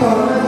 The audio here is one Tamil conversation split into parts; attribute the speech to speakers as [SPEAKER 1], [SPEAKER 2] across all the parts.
[SPEAKER 1] 我们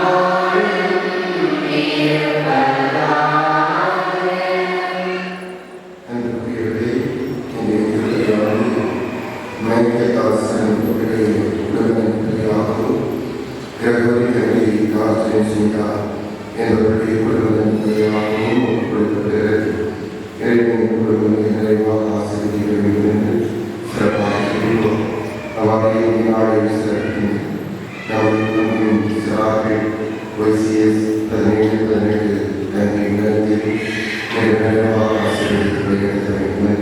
[SPEAKER 2] அருள் செய்தார் என்பவருடைய குழுவதன் நிறைவாகவும் கொடுக்கிறது இறைவனின் குழுவதை நிறைவாக ஆசிரிய வேண்டும் என்று சிறப்பாக செய்வோம். அவ்வாறே நாளை சிறப்பின் நாம் சிறார்கள் ஒய்சிஎஸ் பதினேழு பதினெட்டு தன்னை உணர்ந்து நிறைவாக ஆசிரியர்கள் வேண்டும்.